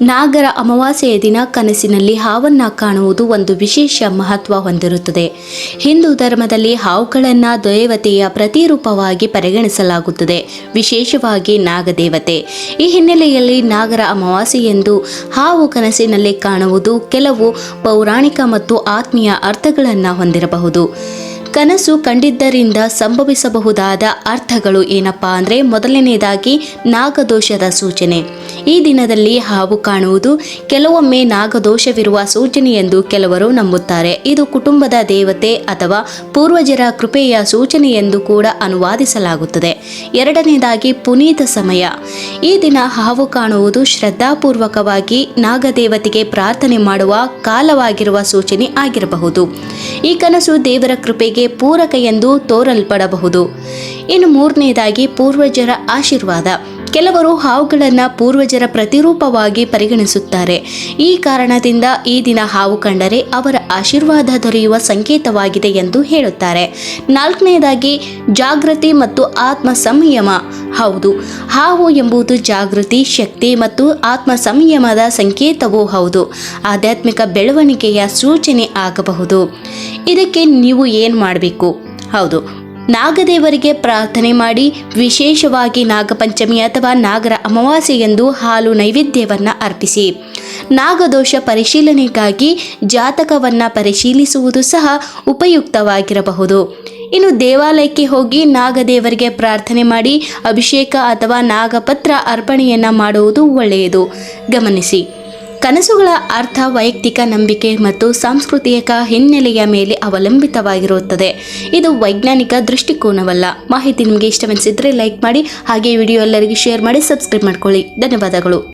ನಾಗರ ಅಮಾವಾಸ್ಯೆಯ ದಿನ ಕನಸಿನಲ್ಲಿ ಹಾವನ್ನ ಕಾಣುವುದು ಒಂದು ವಿಶೇಷ ಮಹತ್ವ ಹೊಂದಿರುತ್ತದೆ. ಹಿಂದೂ ಧರ್ಮದಲ್ಲಿ ಹಾವುಗಳನ್ನು ದೇವತೆಯ ಪ್ರತಿರೂಪವಾಗಿ ಪರಿಗಣಿಸಲಾಗುತ್ತದೆ. ವಿಶೇಷವಾಗಿ ನಾಗದೇವತೆ. ಈ ಹಿನ್ನೆಲೆಯಲ್ಲಿ ನಾಗರ ಅಮಾವಾಸ್ಯೆಯೆಂದು ಹಾವು ಕನಸಿನಲ್ಲಿ ಕಾಣುವುದು ಕೆಲವು ಪೌರಾಣಿಕ ಮತ್ತು ಆತ್ಮೀಯ ಅರ್ಥಗಳನ್ನು ಹೊಂದಿರಬಹುದು. ಕನಸು ಕಂಡಿದ್ದರಿಂದ ಸಂಭವಿಸಬಹುದಾದ ಅರ್ಥಗಳು ಏನಪ್ಪಾ ಅಂದರೆ ಮೊದಲನೆಯದಾಗಿ ನಾಗದೋಷದ ಸೂಚನೆ. ಈ ದಿನದಲ್ಲಿ ಹಾವು ಕಾಣುವುದು ಕೆಲವೊಮ್ಮೆ ನಾಗದೋಷವಿರುವ ಸೂಚನೆ ಎಂದು ಕೆಲವರು ನಂಬುತ್ತಾರೆ. ಇದು ಕುಟುಂಬದ ದೇವತೆ ಅಥವಾ ಪೂರ್ವಜರ ಕೃಪೆಯ ಸೂಚನೆ ಎಂದು ಕೂಡ ಅನುವಾದಿಸಲಾಗುತ್ತದೆ. ಎರಡನೇದಾಗಿ ಪುನೀತ ಸಮಯ. ಈ ದಿನ ಹಾವು ಕಾಣುವುದು ಶ್ರದ್ಧಾಪೂರ್ವಕವಾಗಿ ನಾಗದೇವತೆಗೆ ಪ್ರಾರ್ಥನೆ ಮಾಡುವ ಕಾಲವಾಗಿರುವ ಸೂಚನೆ ಆಗಿರಬಹುದು. ಈ ಕನಸು ದೇವರ ಕೃಪೆಗೆ ಪೂರಕ ಎಂದು ತೋರಲ್ಪಡಬಹುದು. ಇನ್ನು ಮೂರನೇದಾಗಿ ಪೂರ್ವಜರ ಆಶೀರ್ವಾದ. ಕೆಲವರು ಹಾವುಗಳನ್ನು ಪೂರ್ವಜರ ಪ್ರತಿರೂಪವಾಗಿ ಪರಿಗಣಿಸುತ್ತಾರೆ. ಈ ಕಾರಣದಿಂದ ಈ ದಿನ ಹಾವು ಕಂಡರೆ ಅವರ ಆಶೀರ್ವಾದ ದೊರೆಯುವ ಸಂಕೇತವಾಗಿದೆ ಎಂದು ಹೇಳುತ್ತಾರೆ. ನಾಲ್ಕನೆಯದಾಗಿ, ಜಾಗೃತಿ ಮತ್ತು ಆತ್ಮ ಸಂಯಮ ಹೌದು, ಹಾವು ಎಂಬುದು ಜಾಗೃತಿ, ಶಕ್ತಿ ಮತ್ತು ಆತ್ಮ ಸಂಯಮದ ಸಂಕೇತವೂ ಹೌದು. ಆಧ್ಯಾತ್ಮಿಕ ಬೆಳವಣಿಗೆಯ ಸೂಚನೆ ಆಗಬಹುದು. ಇದಕ್ಕೆ ನೀವು ಏನು ಮಾಡಬೇಕು? ಹೌದು ನಾಗದೇವರಿಗೆ ಪ್ರಾರ್ಥನೆ ಮಾಡಿ ವಿಶೇಷವಾಗಿ ನಾಗಪಂಚಮಿ ಅಥವಾ ನಾಗರ ಅಮಾವಾಸ್ಯೆಯೆಂದು ಹಾಲು ನೈವೇದ್ಯವನ್ನು ಅರ್ಪಿಸಿ. ನಾಗದೋಷ ಪರಿಶೀಲನೆಗಾಗಿ ಜಾತಕವನ್ನು ಪರಿಶೀಲಿಸುವುದು ಸಹ ಉಪಯುಕ್ತವಾಗಿರಬಹುದು. ಇನ್ನು ದೇವಾಲಯಕ್ಕೆ ಹೋಗಿ ನಾಗದೇವರಿಗೆ ಪ್ರಾರ್ಥನೆ ಮಾಡಿ ಅಭಿಷೇಕ ಅಥವಾ ನಾಗಪತ್ರ ಅರ್ಪಣೆಯನ್ನು ಮಾಡುವುದು ಒಳ್ಳೆಯದು. ಗಮನಿಸಿ. ಕನಸುಗಳ ಅರ್ಥ, ವೈಯಕ್ತಿಕ ನಂಬಿಕೆ ಮತ್ತು ಸಾಂಸ್ಕೃತಿಕ ಹಿನ್ನೆಲೆಯ ಮೇಲೆ ಅವಲಂಬಿತವಾಗಿರುತ್ತದೆ. ಇದು ವೈಜ್ಞಾನಿಕ ದೃಷ್ಟಿಕೋನವಲ್ಲ. ಮಾಹಿತಿ ನಿಮಗೆ ಇಷ್ಟವೆನಿಸಿದ್ರೆ ಲೈಕ್ ಮಾಡಿ, ಹಾಗೆ ವಿಡಿಯೋ ಎಲ್ಲರಿಗೂ ಶೇರ್ ಮಾಡಿ, ಸಬ್ಸ್ಕ್ರೈಬ್ ಮಾಡ್ಕೊಳ್ಳಿ. ಧನ್ಯವಾದಗಳು.